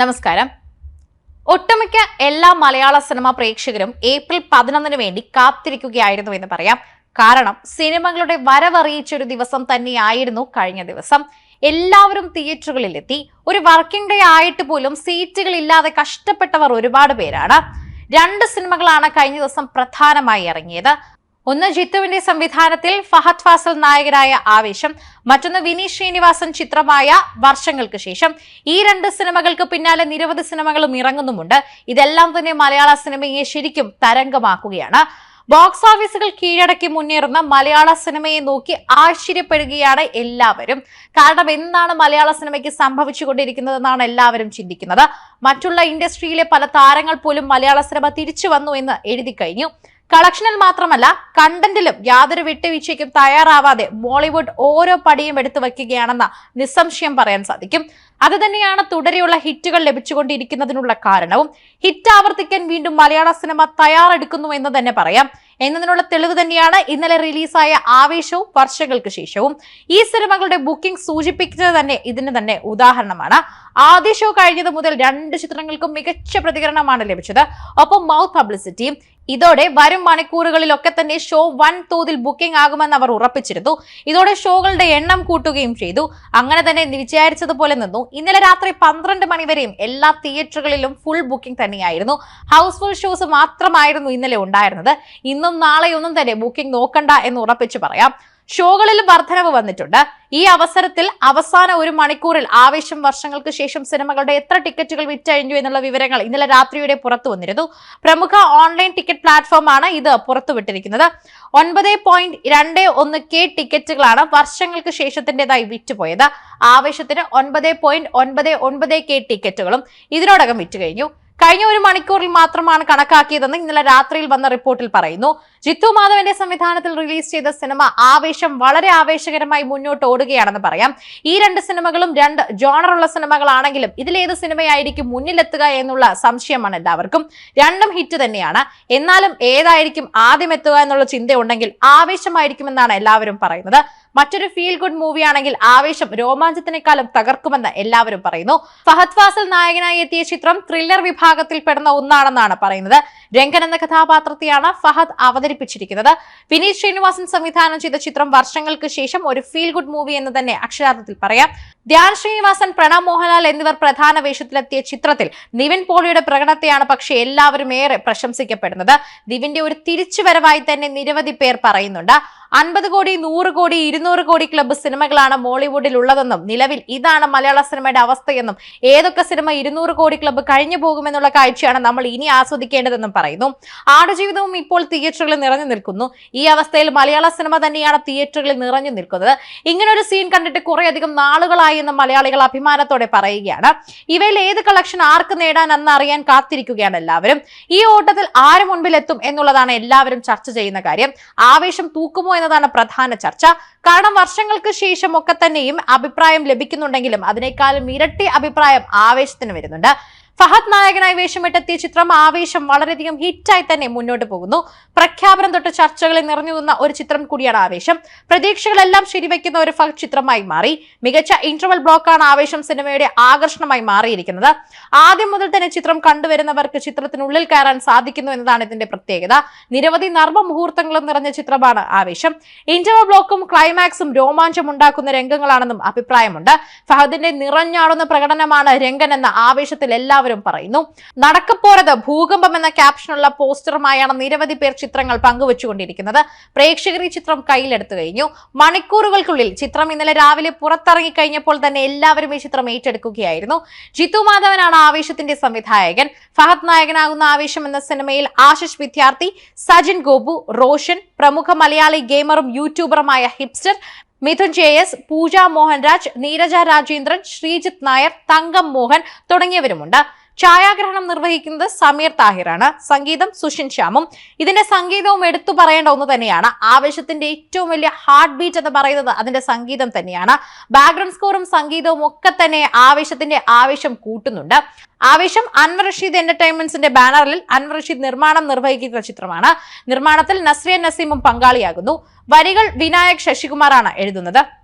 നമസ്കാരം. ഒട്ടുമിക്ക എല്ലാ മലയാള സിനിമാ പ്രേക്ഷകരും ഏപ്രിൽ പതിനൊന്നിന് വേണ്ടി കാത്തിരിക്കുകയായിരുന്നു എന്ന് പറയാം. കാരണം സിനിമകളുടെ വരവറിയിച്ചൊരു ദിവസം തന്നെയായിരുന്നു കഴിഞ്ഞ ദിവസം. എല്ലാവരും തിയേറ്ററുകളിലെത്തി. ഒരു വർക്കിംഗ് ഡേ ആയിട്ട് പോലും സീറ്റുകൾ ഇല്ലാതെ കഷ്ടപ്പെട്ടവർ ഒരുപാട് പേരാണ്. രണ്ട് സിനിമകളാണ് കഴിഞ്ഞ ദിവസം പ്രധാനമായി ഇറങ്ങിയത്. ഒന്ന് ജിത്തുവിന്റെ സംവിധാനത്തിൽ ഫഹദ് ഫാസൽ നായകരായ ആവേശം മറ്റൊന്ന് വിനീത് ശ്രീനിവാസൻ ചിത്രമായ വർഷങ്ങൾക്ക് ശേഷം. ഈ രണ്ട് സിനിമകൾക്ക് പിന്നാലെ നിരവധി സിനിമകളും ഇറങ്ങുന്നുമുണ്ട്. ഇതെല്ലാം തന്നെ മലയാള സിനിമയെ ശരിക്കും തരംഗമാക്കുകയാണ്. ബോക്സ് ഓഫീസുകൾ കീഴടക്കി മുന്നേറുന്ന മലയാള സിനിമയെ നോക്കി ആശ്ചര്യപ്പെടുകയാണ് എല്ലാവരും. കാരണം എന്താണ് മലയാള സിനിമയ്ക്ക് സംഭവിച്ചുകൊണ്ടിരിക്കുന്നതെന്നാണ് എല്ലാവരും ചിന്തിക്കുന്നത്. മറ്റുള്ള ഇൻഡസ്ട്രിയിലെ പല താരങ്ങൾ പോലും മലയാള സിനിമ തിരിച്ചു വന്നു എന്ന് എഴുതി കഴിഞ്ഞു. കളക്ഷനിൽ മാത്രമല്ല കണ്ടന്റിലും യാതൊരു വിട്ടുവീഴ്ചയ്ക്കും തയ്യാറാവാതെ ബോളിവുഡ് ഓരോ പടിയും എടുത്തു വയ്ക്കുകയാണെന്ന നിസ്സംശയം പറയാൻ സാധിക്കും. അത് തന്നെയാണ് തുടരെയുള്ള ഹിറ്റുകൾ ലഭിച്ചുകൊണ്ടിരിക്കുന്നതിനുള്ള കാരണവും. ഹിറ്റ് ആവർത്തിക്കാൻ വീണ്ടും മലയാള സിനിമ തയ്യാറെടുക്കുന്നു എന്ന് തന്നെ പറയാം. എന്നതിനുള്ള തെളിവ് തന്നെയാണ് ഇന്നലെ റിലീസായ ആവേശവും വർഷങ്ങൾക്ക് ശേഷവും. ഈ സിനിമകളുടെ ബുക്കിംഗ് സൂചിപ്പിക്കുന്നത് തന്നെ ഇതിന് തന്നെ ഉദാഹരണമാണ്. ആദ്യ ഷോ കഴിഞ്ഞത് മുതൽ രണ്ട് ചിത്രങ്ങൾക്കും മികച്ച പ്രതികരണമാണ് ലഭിച്ചത്. ഒപ്പം മൗത്ത് പബ്ലിസിറ്റിയും ഇതോടെ വരും മണിക്കൂറുകളിലൊക്കെ തന്നെ ഷോ വൻ തോതിൽ ബുക്കിംഗ് ആകുമെന്ന് അവർ ഉറപ്പിച്ചിരുന്നു. ഇതോടെ ഷോകളുടെ എണ്ണം കൂട്ടുകയും ചെയ്തു. അങ്ങനെ തന്നെ വിചാരിച്ചതുപോലെ നിന്നു. ഇന്നലെ രാത്രി പന്ത്രണ്ട് മണിവരെയും എല്ലാ തിയേറ്ററുകളിലും ഫുൾ ബുക്കിംഗ് തന്നെയായിരുന്നു. ഹൗസ്ഫുൾ ഷോസ് മാത്രമായിരുന്നു ഇന്നലെ ഉണ്ടായിരുന്നത്. ഇന്നും നാളെയൊന്നും തന്നെ ബുക്കിംഗ് നോക്കണ്ട എന്ന് ഉറപ്പിച്ചു പറയാം. ഷോകളിൽ വർധനവ് വന്നിട്ടുണ്ട്. ഈ അവസരത്തിൽ അവസാന ഒരു മണിക്കൂറിൽ ആവേശം വർഷങ്ങൾക്ക് ശേഷം സിനിമകളുടെ എത്ര ടിക്കറ്റുകൾ വിറ്റഴിഞ്ഞു എന്നുള്ള വിവരങ്ങൾ ഇന്നലെ രാത്രിയുടെ പുറത്തു വന്നിരുന്നു. പ്രമുഖ ഓൺലൈൻ ടിക്കറ്റ് പ്ലാറ്റ്ഫോമാണ് ഇത് പുറത്തുവിട്ടിരിക്കുന്നത്. ഒൻപത് പോയിന്റ് രണ്ട് ഒന്ന് കെ ടിക്കറ്റുകളാണ് വർഷങ്ങൾക്ക് ശേഷത്തിന്റെതായി വിറ്റുപോയത്. ആവേശത്തിന് ഒൻപത് പോയിന്റ് ഒൻപത് ഒൻപത് കെ ടിക്കറ്റുകളും ഇതിനോടകം വിറ്റ് കഴിഞ്ഞു ഒരു മണിക്കൂറിൽ മാത്രമാണ് കണക്കാക്കിയതെന്ന് ഇന്നലെ രാത്രിയിൽ വന്ന റിപ്പോർട്ടിൽ പറയുന്നു. ജിത്തു മാധവന്റെ സംവിധാനത്തിൽ റിലീസ് ചെയ്ത സിനിമ ആവേശം വളരെ ആവേശകരമായി മുന്നോട്ട് ഓടുകയാണെന്ന് പറയാം. ഈ രണ്ട് സിനിമകളും രണ്ട് ജോണറുള്ള സിനിമകളാണെങ്കിലും ഇതിലേത് സിനിമയായിരിക്കും മുന്നിലെത്തുക എന്നുള്ള സംശയമാണ് എല്ലാവർക്കും. രണ്ടും ഹിറ്റ് തന്നെയാണ്. എന്നാലും ഏതായിരിക്കും ആദ്യം എത്തുക എന്നുള്ള ചിന്തയുണ്ടെങ്കിൽ ആവേശമായിരിക്കുമെന്നാണ് എല്ലാവരും പറയുന്നത്. മറ്റൊരു ഫീൽ ഗുഡ് മൂവിയാണെങ്കിൽ ആവേശം രോമാഞ്ചത്തിനേക്കാളും തകർക്കുമെന്ന് എല്ലാവരും പറയുന്നു. ഫഹദ് ഫാസൽ നായകനായി എത്തിയ ചിത്രം ത്രില്ലർ വിഭാഗത്തിൽ പെടുന്ന ഒന്നാണെന്നാണ് പറയുന്നത്. രംഗൻ എന്ന കഥാപാത്രത്തെയാണ് ഫഹദ് അവതരിപ്പിച്ചിരിക്കുന്നത്. വിനീത് ശ്രീനിവാസൻ സംവിധാനം ചെയ്ത ചിത്രം വർഷങ്ങൾക്ക് ശേഷം ഒരു ഫീൽ ഗുഡ് മൂവി എന്ന് തന്നെ അക്ഷരാർത്ഥത്തിൽ പറയാം. ധ്യാൻ ശ്രീനിവാസൻ പ്രണവ് മോഹൻലാൽ എന്നിവർ പ്രധാന വേഷത്തിലെത്തിയ ചിത്രത്തിൽ നിവിൻ പോളിയുടെ പ്രകടനത്തെയാണ് പക്ഷേ എല്ലാവരും ഏറെ പ്രശംസിക്കപ്പെടുന്നത്. നിവിന്റെ ഒരു തിരിച്ചുവരവായി തന്നെ നിരവധി പേർ പറയുന്നുണ്ട്. അൻപത് കോടി നൂറ് കോടി ഇരുന്നൂറ് കോടി ക്ലബ്ബ് സിനിമകളാണ് മോളിവുഡിൽ ഉള്ളതെന്നും നിലവിൽ ഇതാണ് മലയാള സിനിമയുടെ അവസ്ഥയെന്നും ഏതൊക്കെ സിനിമ ഇരുന്നൂറ് കോടി ക്ലബ്ബ് കഴിഞ്ഞു പോകുമെന്നുള്ള കാഴ്ചയാണ് നമ്മൾ ഇനി ആസ്വദിക്കേണ്ടതെന്നും പറയുന്നു. ആടുജീവിതവും ഇപ്പോൾ തിയേറ്ററുകളിൽ നിറഞ്ഞു നിൽക്കുന്നു. ഈ അവസ്ഥയിൽ മലയാള സിനിമ തന്നെയാണ് തിയേറ്ററുകളിൽ നിറഞ്ഞു നിൽക്കുന്നത്. ഇങ്ങനൊരു സീൻ കണ്ടിട്ട് കുറേയധികം നാളുകളായി എന്ന് മലയാളികൾ അഭിമാനത്തോടെ പറയുകയാണ്. ഇവയിൽ ഏത് കളക്ഷൻ ആർക്ക് നേടാൻ അന്ന് അറിയാൻ കാത്തിരിക്കുകയാണ് എല്ലാവരും. ഈ ഓട്ടത്തിൽ ആര് മുൻപിലെത്തും എന്നുള്ളതാണ് എല്ലാവരും ചർച്ച ചെയ്യുന്ന കാര്യം. ആവേശം തൂക്കുമോ എന്നതാണ് പ്രധാന ചർച്ച. കാരണം വർഷങ്ങൾക്ക് ശേഷം ഒക്കെ തന്നെയും അഭിപ്രായം ലഭിക്കുന്നുണ്ടെങ്കിലും അതിനേക്കാളും ഇരട്ടി അഭിപ്രായം ആവേശത്തിന് വരുന്നുണ്ട്. ഫഹദ് നായകനായി വേഷമിട്ടെത്തിയ ചിത്രം ആവേശം വളരെയധികം ഹിറ്റായി തന്നെ മുന്നോട്ട് പോകുന്നു. പ്രഖ്യാപനം തൊട്ട് ചർച്ചകളിൽ നിറഞ്ഞു നിന്ന ഒരു ചിത്രം കൂടിയാണ് ആവേശം. പ്രതീക്ഷകളെല്ലാം ശരിവയ്ക്കുന്ന ഒരു ഫഹദ് ചിത്രമായി മാറി. മികച്ച ഇന്റർവൽ ബ്ലോക്കാണ് ആവേശം സിനിമയുടെ ആകർഷണമായി മാറിയിരിക്കുന്നത്. ആദ്യം മുതൽ തന്നെ ചിത്രം കണ്ടുവരുന്നവർക്ക് ചിത്രത്തിനുള്ളിൽ കയറാൻ സാധിക്കുന്നു എന്നതാണ് ഇതിന്റെ പ്രത്യേകത. നിരവധി നർമ്മ മുഹൂർത്തങ്ങളും നിറഞ്ഞ ചിത്രമാണ് ആവേശം. ഇന്റർവൽ ബ്ലോക്കും ക്ലൈമാക്സും രോമാഞ്ചം ഉണ്ടാക്കുന്ന രംഗങ്ങളാണെന്നും അഭിപ്രായമുണ്ട്. ഫഹദിന്റെ നിറഞ്ഞാടുന്ന പ്രകടനമാണ് രംഗൻ എന്ന ആവേശത്തിൽ എല്ലാവരും പറയുന്നു. നടക്കപ്പോരത് ഭൂകമ്പം എന്ന ക്യാപ്ഷനുള്ള പോസ്റ്ററുമായാണ് നിരവധി പേർ ചിത്രങ്ങൾ പങ്കുവച്ചുകൊണ്ടിരിക്കുന്നത്. പ്രേക്ഷകർ ഈ ചിത്രം കയ്യിലെടുത്തു കഴിഞ്ഞു. മണിക്കൂറുകൾക്കുള്ളിൽ ചിത്രം ഇന്നലെ രാവിലെ പുറത്തിറങ്ങി കഴിഞ്ഞപ്പോൾ തന്നെ എല്ലാവരും ഈ ചിത്രം ഏറ്റെടുക്കുകയായിരുന്നു. ജിത്തു മാധവനാണ് ആവേശത്തിന്റെ സംവിധായകൻ. ഫഹദ് നായകനാകുന്ന ആവേശം എന്ന സിനിമയിൽ ആശിഷ് വിദ്യാർത്ഥി സജിൻ ഗോപു റോഷൻ പ്രമുഖ മലയാളി ഗെയിമറും യൂട്യൂബറുമായ hipster Mithun J S Pooja Mohanraj Neeraja Rajendran Sreejith Nair Thankam Mohan തുടങ്ങിയവരുമുണ്ട്. ഛായാഗ്രഹണം നിർവഹിക്കുന്നത് സമീർ താഹിറാണ്. സംഗീതം സുഷിൻ ശ്യാമും. ഇതിന്റെ സംഗീതവും എടുത്തു പറയേണ്ട ഒന്ന് തന്നെയാണ്. ആവേശത്തിന്റെ ഏറ്റവും വലിയ ഹാർട്ട് ബീറ്റ് എന്ന് പറയുന്നത് അതിന്റെ സംഗീതം തന്നെയാണ്. ബാക്ക്ഗ്രൗണ്ട് സ്കോറും സംഗീതവും ഒക്കെ തന്നെ ആവേശത്തിന്റെ ആവേശം കൂട്ടുന്നുണ്ട്. ആവേശം അൻവർ റഷീദ് എന്റർടൈൻമെന്റ്സിന്റെ ബാനറിൽ അൻവർ റഷീദ് നിർമ്മാണം നിർവഹിക്കുന്ന ചിത്രമാണ്. നിർമ്മാണത്തിൽ നസ്രിയ നസീമും പങ്കാളിയാകുന്നു. വരികൾ വിനായക് ശശികുമാറാണ് എഴുതുന്നത്.